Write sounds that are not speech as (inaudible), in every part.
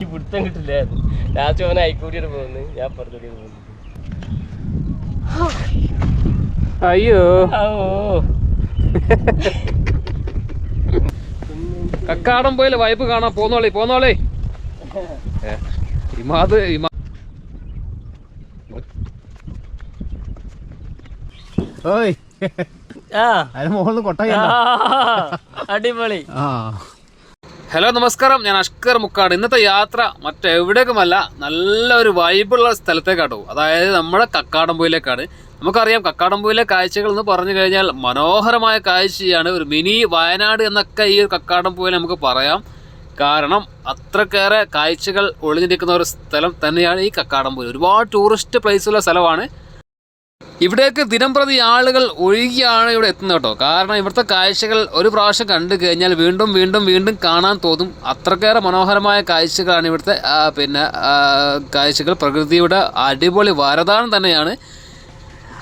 ഈ പിടുത്തം കിട്ടില്ലായിരുന്നു ലാസ്റ്റ് അവനെ അയക്കൂടിയാണ് പോകുന്നത് ഞാൻ പുറത്തോട്ട് പോകുന്നു അയ്യോ. കക്കാടം പോയില്ല വൈബ് കാണാൻ പോന്നോളി പോന്നോളി. ഇമാത് ഇമാ ഓയ്. ആ. അതിന് മുകളിൽ കൊട്ടയ അടിപൊളി. ആ. ഹലോ നമസ്കാരം. ഞാൻ അഷ്കർ മുക്കാട്. ഇന്നത്തെ യാത്ര മറ്റെവിടേക്കുമല്ല. നല്ല ഒരു വൈബുള്ള സ്ഥലത്തേക്കാട്ടോ. അതായത് നമ്മുടെ കക്കാടംപൊയിലേക്കാണ്. നമുക്കറിയാം കക്കാടംപൊയിലെ കാഴ്ചകൾ എന്ന് പറഞ്ഞു കഴിഞ്ഞാൽ മനോഹരമായ കാഴ്ചയാണ്. ഒരു മിനി വയനാട് എന്നൊക്കെ ഈ ഒരു കക്കാടംപൊയിൽ നമുക്ക് പറയാം. കാരണം അത്രക്കേറെ കാഴ്ചകൾ ഒളിഞ്ഞിരിക്കുന്ന ഒരു സ്ഥലം തന്നെയാണ് ഈ കക്കാടംപൊയിൽ. ഒരുപാട് ടൂറിസ്റ്റ് പ്ലേസുള്ള സ്ഥലമാണ്. ഇവിടേക്ക് ദിനം പ്രതി ആളുകൾ ഒഴുകിയാണ് ഇവിടെ എത്തുന്നത് കേട്ടോ. കാരണം ഇവിടുത്തെ കാഴ്ചകൾ ഒരു പ്രാവശ്യം കണ്ടു കഴിഞ്ഞാൽ വീണ്ടും വീണ്ടും വീണ്ടും കാണാൻ തോന്നും. അത്രക്കേറെ മനോഹരമായ കാഴ്ചകളാണ് ഇവിടുത്തെ പിന്നെ കാഴ്ചകൾ. പ്രകൃതിയുടെ അടിപൊളി വരദാനം തന്നെയാണ്.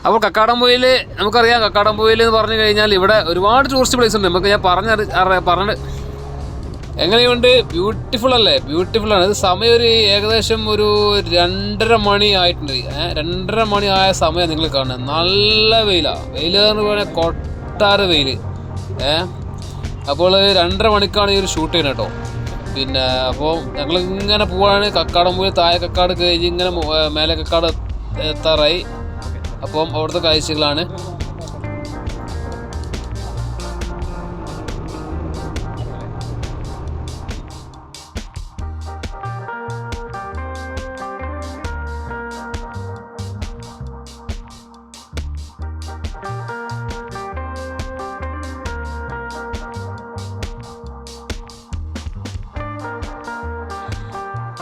അപ്പോൾ കക്കാടംപൊയിൽ നമുക്കറിയാം. കക്കാടംപൊയിൽ എന്ന് പറഞ്ഞു കഴിഞ്ഞാൽ ഇവിടെ ഒരുപാട് ടൂറിസ്റ്റ് പ്ലേസ് ഉണ്ട്. നമുക്ക് ഞാൻ പറഞ്ഞ പറഞ്ഞ എങ്ങനെയുണ്ട്? ബ്യൂട്ടിഫുൾ അല്ലേ? ബ്യൂട്ടിഫുൾ ആണ്. ഇത് സമയം ഒരു ഏകദേശം ഒരു രണ്ടര മണി ആയിട്ടുണ്ട്. ഏഹ് രണ്ടര മണി ആയ സമയം നിങ്ങൾ കാണുന്നത്. നല്ല വെയിലാണ് വെയിൽ എന്ന് പറഞ്ഞാൽ കൊട്ടാര വെയിൽ. ഏ അപ്പോൾ രണ്ടര മണിക്കാണ് ഈ ഒരു ഷൂട്ട് ചെയ്യുന്നത് കേട്ടോ. പിന്നെ അപ്പോൾ ഞങ്ങൾ ഇങ്ങനെ പോവാണ്. കക്കാടം പോയി താഴെ കക്കാട് കഴിഞ്ഞ് ഇങ്ങനെ മേലെ കക്കാട് എത്താറായി. അപ്പം അവിടുത്തെ കാഴ്ചകളാണ്.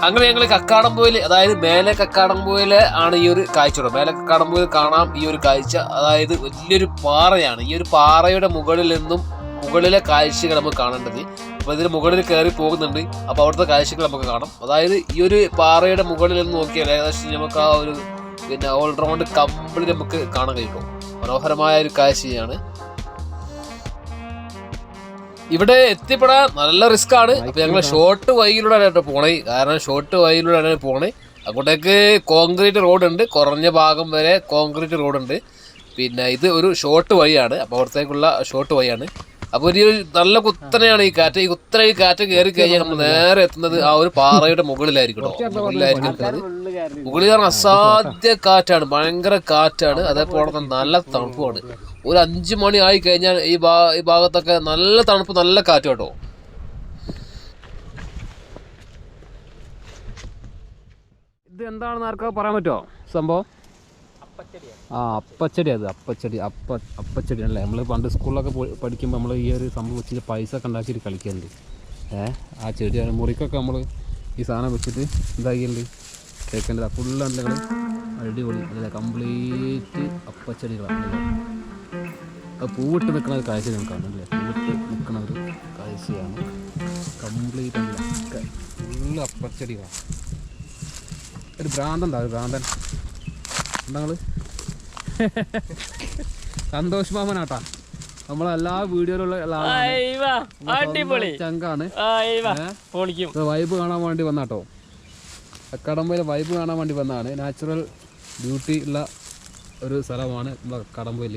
അങ്ങനെ ഞങ്ങൾ കക്കാടംപോയിൽ അതായത് മേലെ കക്കാടംപോയിൽ ആണ് ഈ ഒരു കാഴ്ച മേലെ കക്കാടംപോയിൽ കാണാം ഈ ഒരു കാഴ്ച. അതായത് വലിയൊരു പാറയാണ്. ഈ ഒരു പാറയുടെ മുകളിൽ നിന്നും മുകളിലെ കാഴ്ചകൾ നമുക്ക് കാണേണ്ടത്. അപ്പോൾ ഇതിന് മുകളിൽ കയറി പോകുന്നുണ്ട്. അപ്പോൾ അവിടുത്തെ കാഴ്ചകൾ നമുക്ക് കാണാം. അതായത് ഈ ഒരു പാറയുടെ മുകളിൽ നിന്ന് നോക്കിയാൽ ഏകദേശം നമുക്ക് ആ ഒരു പിന്നെ ഓൾറൗണ്ട് കമ്പിളി നമുക്ക് കാണാൻ കഴിയും. മനോഹരമായ ഒരു കാഴ്ചയാണ്. ഇവിടെ എത്തിപ്പെടാൻ നല്ല റിസ്ക് ആണ്. അപ്പൊ ഞങ്ങൾ ഷോർട്ട് വഴിയിലൂടെയാണ് പോണേ. കാരണം ഷോർട്ട് വഴിയിലൂടെയാണ് പോണേ. അങ്ങോട്ടേക്ക് കോൺക്രീറ്റ് റോഡ് ഉണ്ട്. കുറഞ്ഞ ഭാഗം വരെ കോൺക്രീറ്റ് റോഡ് ഉണ്ട്. പിന്നെ ഇത് ഒരു ഷോർട്ട് വഴിയാണ്. അപ്പോൾ അവിടത്തേക്കുള്ള ഷോർട്ട് വഴിയാണ്. അപ്പോൾ ഒരു നല്ല കുത്തനെയാണ് ഈ കാറ്റ്. ഈ കുത്തനെ ഈ കാറ്റ് കയറി കഴിഞ്ഞാൽ നമ്മൾ നേരെ എത്തുന്നത് ആ ഒരു പാറയുടെ മുകളിലായിരിക്കും കേട്ടോ. മുകളിലായിരിക്കും എത്തുന്നത്. മുകളിൽ അസാധ്യ കാറ്റാണ്. ഭയങ്കര കാറ്റാണ്. അതേപോലെ തന്നെ നല്ല തണുപ്പുമാണ്. ഒരു അഞ്ച് മണി ആയി കഴിഞ്ഞാൽ ഈ ഭാ ഈ ഭാഗത്തൊക്കെ നല്ല തണുപ്പ് നല്ല കാറ്റ് കേട്ടോ. ഇത് എന്താണെന്ന് ആർക്കാ പറയാൻ പറ്റുമോ സംഭവം? ആ അപ്പച്ചടി അത് അപ്പച്ചടി അപ്പ അപ്പച്ചടി അല്ലേ? നമ്മൾ പണ്ട് സ്കൂളിലൊക്കെ പഠിക്കുമ്പോൾ നമ്മൾ ഈ ഒരു സംഭവം വെച്ചിട്ട് പൈസ ഒക്കെ ഉണ്ടാക്കിയിട്ട് കളിക്കലുണ്ട്. ഏ ആ ചെടി മുറിക്കൊക്കെ നമ്മൾ ഈ സാധനം വെച്ചിട്ട് ഇതാക്കിയുണ്ട് കേൾക്കേണ്ടത് ഫുള്ള് നിങ്ങൾ അടിപൊളി. അല്ലേ കംപ്ലീറ്റ് അപ്പച്ചടികളാണ്. പൂവിട്ട് നിൽക്കുന്ന ഒരു കാഴ്ച നമുക്ക് കാണാം അല്ലേ? പൂവിട്ട് നിൽക്കുന്ന ഒരു കാഴ്ചയാണ്. കംപ്ലീറ്റ് അല്ല. ഫുള്ള് അപ്പച്ചടികളാണ് ഒരു ഭ്രാന്തൻ താ ഒരു ഭ്രാന്തൻ. എന്താ സന്തോഷ് മാമനാട്ടാ. നമ്മളെല്ലാ വീഡിയോയിലുള്ള ചങ്കാണ്. വൈബ് കാണാൻ വേണ്ടി വന്നാട്ടോ. കടമ്പയിലെ വൈബ് കാണാൻ വേണ്ടി വന്നതാണ്. നാച്ചുറൽ ബ്യൂട്ടി ഉള്ള ഒരു സ്ഥലമാണ് കടമ്പയിൽ. കടമ്പയിൽ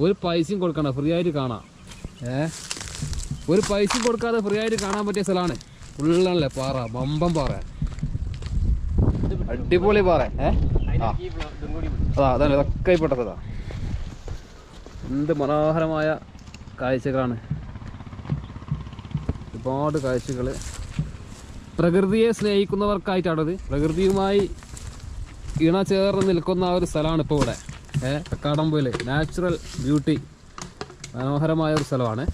ഒരു പൈസയും കൊടുക്കണ്ട ഫ്രീ ആയിട്ട് കാണാം. ഏ? ഒരു പൈസയും കൊടുക്കാതെ ഫ്രീ ആയിട്ട് കാണാൻ പറ്റിയ സ്ഥലമാണ് ഫുള്ളാണല്ലേ പാറ ബമ്പം പാറ. അടിപൊളി പാറ. അതാ അതാണ് ഇതൊക്കെ പെട്ടതാ എന്ത് മനോഹരമായ കാഴ്ചകളാണ്. ഒരുപാട് കാഴ്ചകൾ പ്രകൃതിയെ സ്നേഹിക്കുന്നവർക്കായിട്ടാണത്. പ്രകൃതിയുമായി ഇണ ചേർന്ന് നിൽക്കുന്ന ഒരു സ്ഥലമാണ് ഇപ്പോൾ ഇവിടെ. ഏ കക്കാടംപോയിൽ നാച്ചുറൽ ബ്യൂട്ടി മനോഹരമായ ഒരു സ്ഥലമാണ്.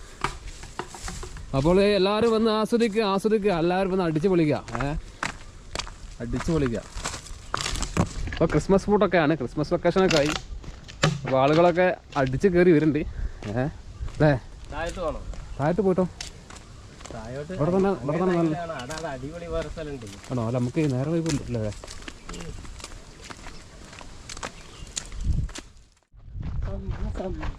അപ്പോൾ എല്ലാവരും വന്ന് ആസ്വദിക്കുക ആസ്വദിക്കുക എല്ലാവരും വന്ന് അടിച്ചു പൊളിക്കുക ഏ? അടിച്ചു പൊളിക്കുക അപ്പോൾ ക്രിസ്മസ് ഫുഡൊക്കെയാണ് ക്രിസ്മസ് വെക്കേഷനൊക്കെ ആയി. അപ്പോൾ ആളുകളൊക്കെ അടിച്ച് കയറി വരുന്നുണ്ട്. ഏ? അല്ലേ? താഴോട്ട് പോയിട്ടോ? ഇവിടെ തന്നെ ഇവിടെ തന്നെ ആണ്. അല്ല നമുക്ക് നേരെ ആ വീട്ടിൽ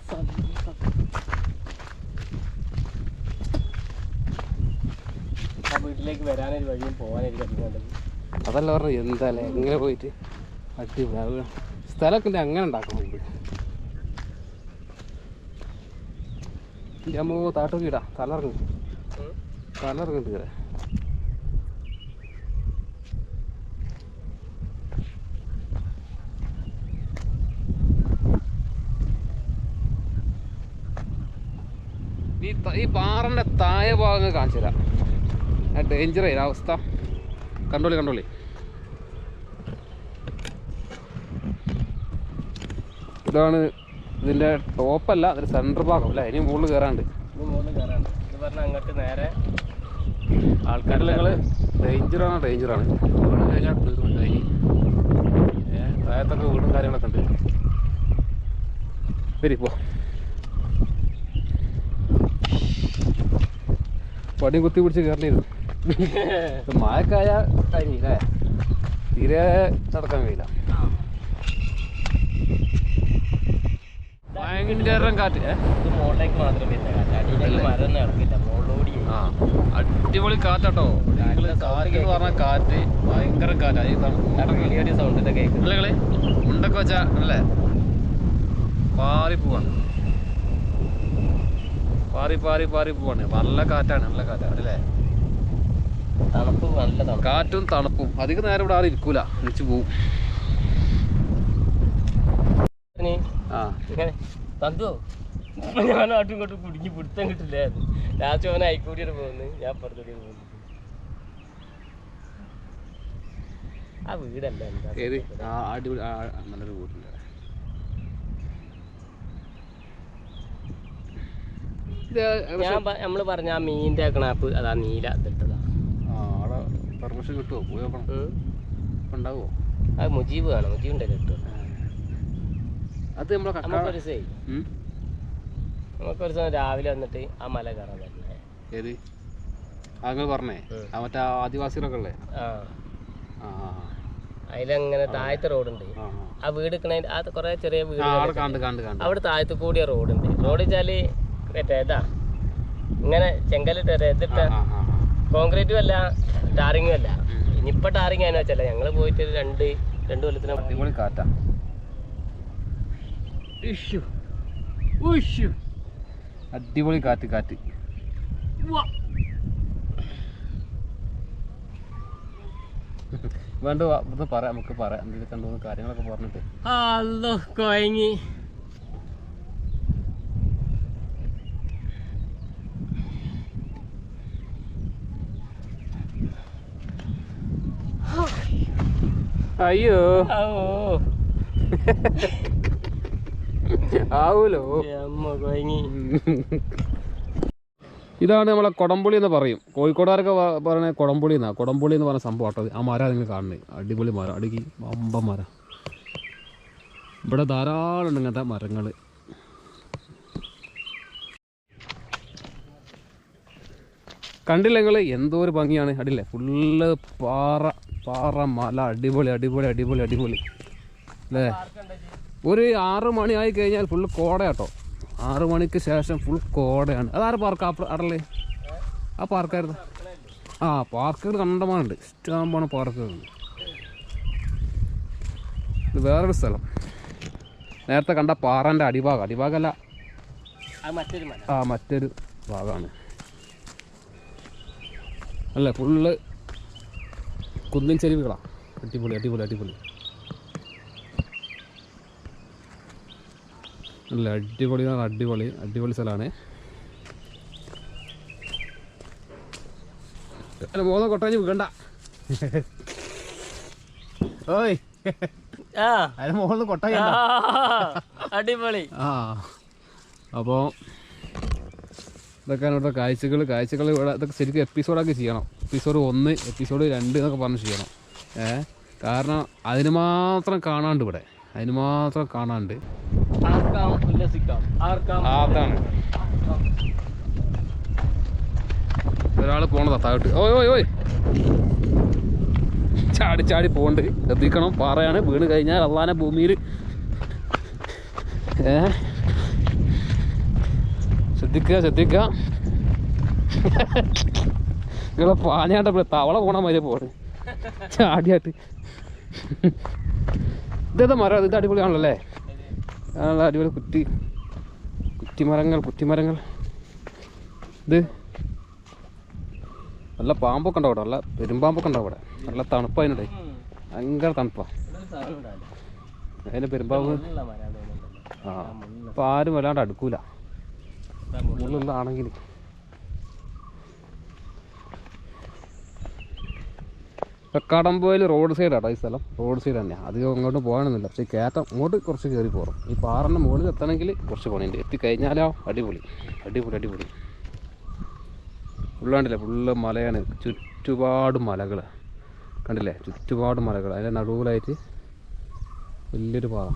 നാട്ടിലേക്ക് വരാനൊരു വഴിയും അതല്ല പറഞ്ഞു എന്തായാലും എങ്ങനെ പോയിട്ട്? അടിപൊളി. സ്ഥലമൊക്കെ ഉണ്ട് അങ്ങനെ ഉണ്ടാക്കണം നമ്മൾ താട്ടൊക്കെ ഇടാം. തലറങ്ങും തലറങ്ങുന്നുണ്ട് ഇങ്ങനെ ഈ പാറന്റെ താഴെ ഭാഗങ്ങൾ കാണിച്ചു തരാം. ആ ഡേഞ്ചർ അവസ്ഥ കണ്ടോളി കണ്ടോളി. ഇതാണ് ഇതിന്റെ ടോപ്പല്ല അതിന്റെ സെന്റർ ഭാഗം അല്ല? ഇനി മുകളിൽ കയറാണ്ട് ഇത് മുകളിൽ കയറാണ്ട് ഇത് പറഞ്ഞാൽ അങ്ങോട്ട് നേരെ ഡേഞ്ചറാണ് ഡേഞ്ചറാണ് വീണ് കഴിഞ്ഞാൽ തീർന്നു കഴിഞ്ഞ്. ഏ താഴത്തൊക്കെ വീടും കാര്യങ്ങളൊക്കെ ഉണ്ട്. വരി പോ. പടിയും കുത്തി പിടിച്ച് കയറേണ്ടിയിരുന്നു (laughs) മഴക്കായ കഴിഞ്ഞില്ലേ തീരെ നടക്കാൻ കഴിയില്ല. ഭയങ്കര കാറ്റ്. അടിപൊളി കാറ്റാട്ടോ. കാറ്റ് എന്ന് കാറ്റ് ഭയങ്കര കാറ്റാ. ഈ തണുപ്പ് വലിയൊരു സൗണ്ടിന്റെ കേൾക്കുന്നത് അല്ലേ ഉണ്ടൊക്കെ വെച്ചാ അല്ലേ? പാറി പോവാണ് പാറി പാറി പാറി പോവാണ്. നല്ല കാറ്റാണ് നല്ല കാറ്റാണ് അല്ലേ? തണുപ്പ് നല്ല തണുപ്പ് കാറ്റും തണുപ്പും. അധികം നേരം ഇവിടെ ആരും ഇരിക്കൂല. എണിച്ച് പോവും. ആ. തന്തോ. ഞാൻ ആട്ടും ഇങ്ങോട്ടും കുടുങ്ങി പിടുത്തം കിട്ടില്ലായിരുന്നു ലാസ്റ്റ് അവൻ അയക്കൂടിയാണ് പോകുന്നത് ഞാൻ പുറത്തോട്ട് പോകുന്നു ആ വീടല്ല? എന്താ അടിപൊളി നല്ലൊരു വീട്ടുണ്ട് ഞാൻ നമ്മൾ നമ്മൾ പറഞ്ഞ ആ മീനിന്റെ ആപ്പ് അതാ നീല പെർമിഷൻ കിട്ടുമോ പോയി നോക്കണം. അത് മുജീബ് വേണം. മുജീബ് ഉണ്ടല്ലോ ഇട്ടു. അത് നമ്മളെ? നമുക്കൊരു ദിവസം രാവിലെ വന്നിട്ട് ആ മല കയറാൻ ഏത്? പറഞ്ഞേ? ഉം. ആ മറ്റേ ആദിവാസികളൊക്കെ ഉള്ളേ? അതിലങ്ങനെ താഴത്തെ റോഡുണ്ട്. ആ ആ. വീട് നിൽക്കണ ആ കുറെ ചെറിയ വീട് അവിടെ കണ്ട് കണ്ട് കണ്ട്. അവിടെ താഴത്ത് കൂടിയ റോഡുണ്ട്. റോഡ് വെച്ചാൽ മറ്റേ ഇതാ. ഇങ്ങനെ ചെങ്കലിട്ട് ഇതിട്ട കോൺക്രീറ്റും അല്ല ടാറിങ്ങും അല്ല ഇനിയിപ്പൊ ടാറിങ് ആയെന്ന് വെച്ചല്ല ഞങ്ങൾ പോയിട്ട് ഒരു രണ്ട് രണ്ട് കൊല്ലത്തിന് അടിപൊളി കാറ്റാ അടിപൊളി കാറ്റ് കാറ്റ്. വേണ്ട പറയാം നമുക്ക് പറയാം. എന്തെങ്കിലും കണ്ടു കാര്യങ്ങളൊക്കെ പറഞ്ഞിട്ട്. കൊയങ്ങി. അയ്യോ. ആവൂലോ. അമ്മ കൊയങ്ങി. ഇതാണ് നമ്മളെ കൊടംപുളി എന്ന് പറയും. കോഴിക്കോടുകാരൊക്കെ പറയുന്നത് കൊടംപുളി എന്നാ. കൊടംപുളി എന്ന് പറഞ്ഞ സംഭവം ആട്ടോ ആ മരം നിങ്ങൾ കാണുന്നത് അടിപൊളി മരം. അടുക്കി അമ്പ മരം. ഇവിടെ ധാരാളം ഉണ്ട് ഇങ്ങനത്തെ മരങ്ങൾ കണ്ടില്ല നിങ്ങൾ എന്തോ ഒരു ഭംഗിയാണ്. അടിയില്ലേ ഫുള്ള് പാറ. പാറ മല അടിപൊളി അടിപൊളി അടിപൊളി അടിപൊളി. അല്ലേ? ഒരു ആറ് മണി ആയി കഴിഞ്ഞാൽ ഫുൾ കോടയാട്ടോ. ആറ് മണിക്ക് ശേഷം ഫുൾ കോടയാണ്. അതാറ് പാർക്ക് അടല്ലേ ആ പാർക്കായിരുന്നു ആ പാർക്കുകൾ കണ്ടമാനുണ്ട്. ഇഷ്ടമാണ് പാർക്കുകൾ ഇത് വേറൊരു സ്ഥലം. നേരത്തെ കണ്ട പാറന്റെ അടിഭാഗം. അടിഭാഗമല്ല ആ മറ്റൊരു ഭാഗമാണ് അല്ലേ? ഫുള്ള് കുന്നിൻ ചെരുവുകളാണ് അടിപൊളി അടിപൊളി അടിപൊളി. അല്ല അടിപൊളി എന്ന് പറഞ്ഞാൽ അടിപൊളി അടിപൊളി സ്ഥലമാണ്. അല്ല പോകുന്ന കൊട്ടാഞ്ഞ് വീണ്ട ഓയ്. ആ. അതിന് മുകളിൽ കൊട്ടാ അടിപൊളി. ആ. അപ്പോൾ ഇതൊക്കെയാണ് ഇവിടെ കാഴ്ചകൾ. കാഴ്ചകൾ ഇവിടെ ഇതൊക്കെ ശരിക്കും എപ്പിസോഡൊക്കെ ചെയ്യണം. എപ്പിസോഡ് ഒന്ന് എപ്പിസോഡ് രണ്ട് എന്നൊക്കെ പറഞ്ഞ് ചെയ്യണം. ഏ കാരണം അതിന് മാത്രം കാണാണ്ട് ഇവിടെ. അതിന് മാത്രം കാണാണ്ട്. അതാണ്. ഒരാൾ പോണതാ താഴോട്ട്. ഓയ് ഓയ് ഓയ്. ചാടി ചാടി പോണ്ട് ശ്രദ്ധിക്കണം. പാറയാണ്. വീണ് കഴിഞ്ഞാൽ അള്ളാനെ ഭൂമിയിൽ ഏ? ശ്രദ്ധിക്കുക ശ്രദ്ധിക്കുക നിങ്ങളെ പാഞ്ഞാണ്ട തവള പോണ മതി പോണ്. ചാടിയാട്ട്. ഇതേതാ മരം? ഇത് ആണല്ലേ അതാണല്ലോ അടിപൊളി കുറ്റി. കുറ്റിമരങ്ങൾ കുറ്റിമരങ്ങൾ. ഇത് നല്ല പാമ്പൊക്കെ ഉണ്ടാവും അവിടെ നല്ല പെരുമ്പാമ്പൊക്കെ ഉണ്ടാവും ഇവിടെ. നല്ല തണുപ്പതിനുണ്ട് ഭയങ്കര ഉണ്ടാവില്ല അതിന് പെരുമ്പാമ്പ്. ആ ഇപ്പം ആരും വല്ലാണ്ട് അടുക്കൂല. മുള്ളുള്ളതാണെങ്കിൽ കക്കാടംപോയിൽ റോഡ് സൈഡാട്ടോ ഈ സ്ഥലം. റോഡ് സൈഡ് തന്നെയാണ് അധികം അങ്ങോട്ട് പോകാനൊന്നുമില്ല. പക്ഷേ കയറ്റം അങ്ങോട്ട് കുറച്ച് കയറി പോകണം. ഈ പാറന്റെ മുകളിൽ എത്തണമെങ്കിൽ കുറച്ച് പണിയുണ്ട്. എത്തിക്കഴിഞ്ഞാലോ? അടിപൊളി. അടിപൊളി അടിപൊളി. ഫുള്ളാണ്ടില്ലേ ഫുള്ള് മലയാണ്. ചുറ്റുപാട് മലകൾ കണ്ടില്ലേ? ചുറ്റുപാട് മലകൾ അതിന്റെ നടുവിലായിട്ട് വലിയൊരു പാറ.